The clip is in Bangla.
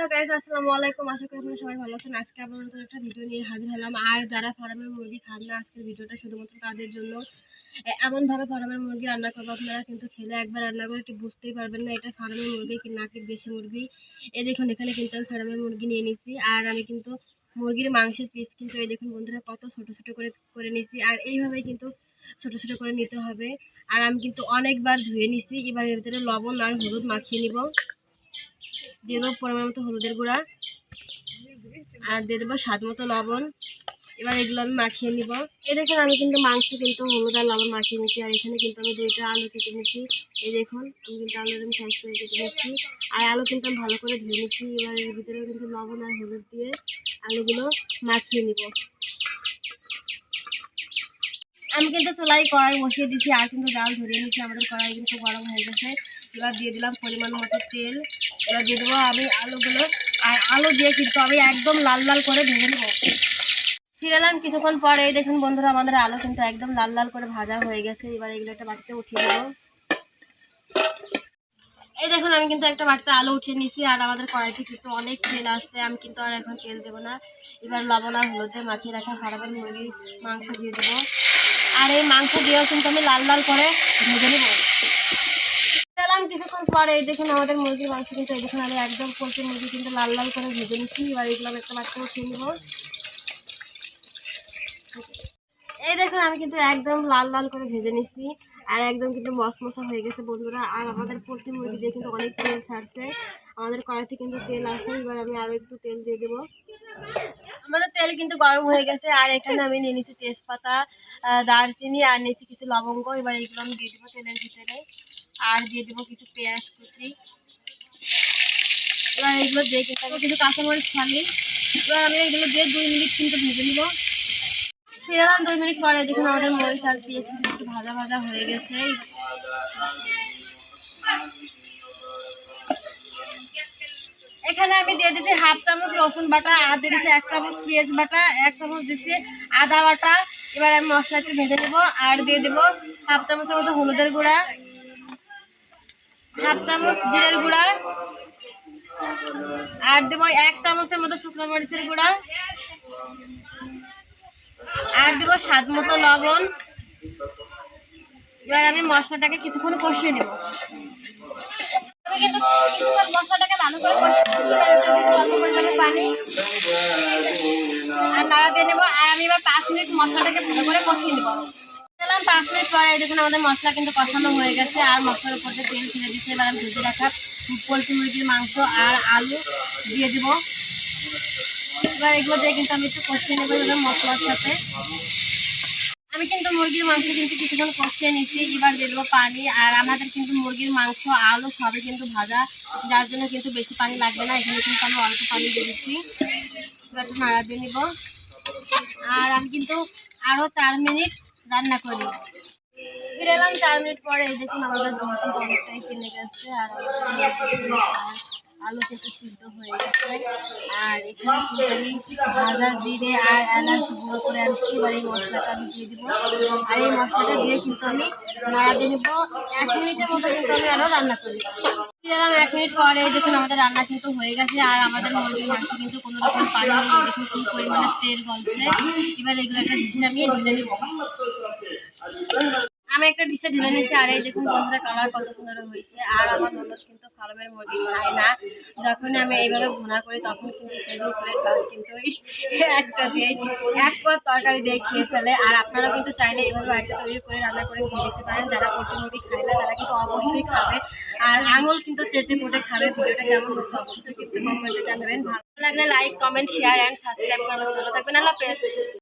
হ্যালো গাইস আসসালামু আলাইকুম। আশা করি আপনারা সবাই ভালো আছেন। আজকে আবার নতুন একটা ভিডিও নিয়ে হাজির হলাম। আর যারা ফার্মের মুরগি খান না, আজকের ভিডিওটা শুধুমাত্র তাদের জন্য। এমনভাবে ফার্মের মুরগি রান্না করব, আপনারা কিন্তু খেলে একবার রান্না করে একটু বুঝতেই পারবেন না, এটা ফার্মের মুরগি কি নাকি দেশি মুরগি। এই দেখুন, এখানে কিন্তু আমি ফার্মের মুরগি নিয়ে নিছি। আর আমি কিন্তু মুরগির মাংসের পিস কিন্তু এই দেখুন বন্ধুরা, কত ছোট ছোট করে করে নিছি। আর এইভাবেই কিন্তু ছোট ছোট করে নিতে হবে। আর আমি কিন্তু অনেকবার ধুয়ে নিছি। এবার এর ভিতরে লবণ আর হলুদ মাখিয়ে নিব। দিয়ে দেবো পরিমাণ মতো হলুদের গুঁড়া। আর দিয়ে দেবো স্বাদ মতো লবণ। এবার এগুলো আমি মাখিয়ে নিব। এই দেখুন, আমি কিন্তু মাংস কিন্তু হলুদ আর লবণ মাখিয়ে নিচ্ছি আর এখানে কিন্তু আমি দুইটা আলু কেটে নিচ্ছি এই দেখুন, আমি কিন্তু আলুর আমি সাইজ করে কেটে নিচ্ছি আর আলু কিন্তু আমি ভালো করে ধুয়ে নিচ্ছি এবার এর ভিতরে কিন্তু লবণ আর হলুদ দিয়ে আলুগুলো মাখিয়ে নিব। আমি কিন্তু চুলাই কড়াই বসিয়ে দিচ্ছি আর কিন্তু ডাল ধরিয়ে নিচ্ছি আমাদের কড়াই কিন্তু গরম হয়ে গেছে। এবার দিয়ে দিলাম পরিমাণ মতো তেল। এবার দিয়ে দেবো আমি আলুগুলো। আর আলু দিয়ে কিন্তু আমি একদম লাল লাল করে ভেজে নেব। ফিরে এলাম কিছুক্ষণ পরে, এই দেখুন বন্ধুরা, আমাদের আলু কিন্তু একদম লাল লাল করে ভাজা হয়ে গেছে। এবার এগুলো একটা বাটিতে উঠিয়ে দেবো এই দেখুন, আমি কিন্তু একটা বাটিতে আলু উঠিয়ে নিয়েছি, আর আমাদের কড়াইতে কিন্তু অনেক তেল আসছে আমি কিন্তু আর এখন তেল দেবো না। এবার লবণ আর হলুদ মাখিয়ে রাখা হারাবেন মুরগি মাংস দিয়ে দেবো। আর এই মাংস দিয়েও কিন্তু আমি লাল লাল করে ভেজে নেব। এলাম কিছুক্ষণ পরে, এই দেখুন আমাদের মুরগির মাংস কিন্তু এই দেখুন আমি একদম পোলট্রি মুরগি কিন্তু লাল লাল করে ভেজে নিচ্ছি। এবার এগুলো একটা বাচ্চা উঠিয়ে নেব। এই দেখুন, আমি কিন্তু একদম লাল লাল করে ভেজে নিচ্ছি আর একদম কিন্তু মশমশা হয়ে গেছে বন্ধুরা। আর আমাদের পোলট্রি মুরগি দিয়ে কিন্তু অনেক তেল ছাড়ছে। আমাদের কড়াইতে কিন্তু তেল আছে, এবার আমি আরও একটু তেল দিয়ে দেবো। আমাদের তেল কিন্তু গরম হয়ে গেছে, আর এখানে আমি নিয়ে নিচ্ছি তেজপাতা দারচিনি, আর নিয়েছি কিছু লবঙ্গ। এবার এইগুলো আমি দিয়ে দেবো তেলের ভিতরে। আর দিয়ে দেবো কিছু পেঁয়াজ কুচি। এবার এগুলো দিয়ে কিছু কাঁচামরিচ ফালি। এবার আমি এগুলো দিয়ে দুই মিনিট কিন্তু ভেজে নিব। ফিরলাম দুই মিনিট পরে দেখুন আমাদের মরিচ আর পেঁয়াজ কিন্তু ভাজা ভাজা হয়ে গেছে। এখানে আমি দিয়ে দিচ্ছি হাফ চামচ রসুন বাটা, আর দিয়ে দিচ্ছি এক চামচ পেঁয়াজ বাটা, এক চামচ দিচ্ছি আদা বাটা। এবার আমি মশলা একটু ভেজে নেব, আর দিয়ে দেবো হাফ চামচের মতো হলুদের গুঁড়া। হাফ চামচ জিরের গুঁড়া। আর দেবো এক চামচের মতো শুকনো মরিচের গুঁড়া। আর দেবো স্বাদ মতো লবণ। এবার আমি মশলাটাকে কিছুক্ষণ কষিয়ে নেব। মশলাটাকে করে কষিয়ে পানি। আর নাড়া দিয়ে নেব। আর আমি এবার পাঁচ মিনিট মশলাটাকে ভালো করে কষিয়ে নেব। দিলাম পাঁচ মিনিট পরে দেখুন আমাদের মশলা কিন্তু কষানো হয়ে গেছে, আর মশলার উপর দিয়ে তেল ছেড়ে দিচ্ছে এবার আমি ভেজে রাখা পোলট্রি মুরগির মাংস আর আলু দিয়ে দিব। এবার এগুলো দিয়ে কিন্তু আমি একটু কষিয়ে নেব মশলার সাথে। আমি কিন্তু মুরগির মাংস কিন্তু কিছুক্ষণ কষিয়ে নিচ্ছি। এবার দিয়ে দেবো পানি, আর আমাদের কিন্তু মুরগির মাংস, আলু সবই কিন্তু ভাজা, যার জন্য কিন্তু বেশি পানি লাগবে না। এখানে কিন্তু আমি অল্প পানি দিয়ে দিচ্ছি। এবার একটু নাড়া দিয়ে নিব। আর আমি কিন্তু আরও চার মিনিট রান্না করি। ফিরে এলাম চার মিনিট পরে দেখুন আমাদের কিন্তু অনেকটাই কিনে গেছে, আর আলু কিন্তু সিদ্ধ হয়ে গেছে। আর এখানে কিন্তু আমি ভাজা জিরে আর এলাচ গুঁড়ো করে আনছি এবার এই মশলাটা আমি দিয়ে দিব। আর এই মশলাটা দিয়ে কিন্তু আমি নাড়া দিয়ে নেব। এক মিনিটের মতো কিন্তু আমি আরও রান্না করি এলাম এক মিনিট পরে দেখুন আমাদের রান্না কিন্তু হয়ে গেছে, আর আমাদের মুরগির মাংস কিন্তু কোনো রকম পানি নেই। দেখুন কী পরিমাণে তেল গলছে। এবার এগুলো একটা ডিশে আমি ঢেলে নেব। আমি একটা ডিশে ঢেলে নিচ্ছি আর এই দেখুন বন্ধুরা কালার কত সুন্দর হয়েছে। আর আমার ননদ কিন্তু ফার্মের মুরগি খায় না। যখন আমি এইভাবে ভুনা করি, তখন কিন্তু সেই দুপুরের কিন্তু একটা দিয়ে, এক পর তরকারি দিয়ে খেয়ে ফেলে। আর আপনারা কিন্তু চাইলে এইভাবে বাড়িতে তৈরি করে রান্না করে খেয়ে দেখতে পারেন। যারা পোলট্রি মুরগি খায় না, তারা কিন্তু অবশ্যই খাবে। আর আঙুল কিন্তু চেটে পুটে খাবে। ভিডিওটা কেমন হচ্ছে অবশ্যই কিন্তু কমেন্টে জানাবেন। ভালো লাগলে like comment share and subscribe করবেন। ভালো থাকবেন। আল্লাহ হাফেজ।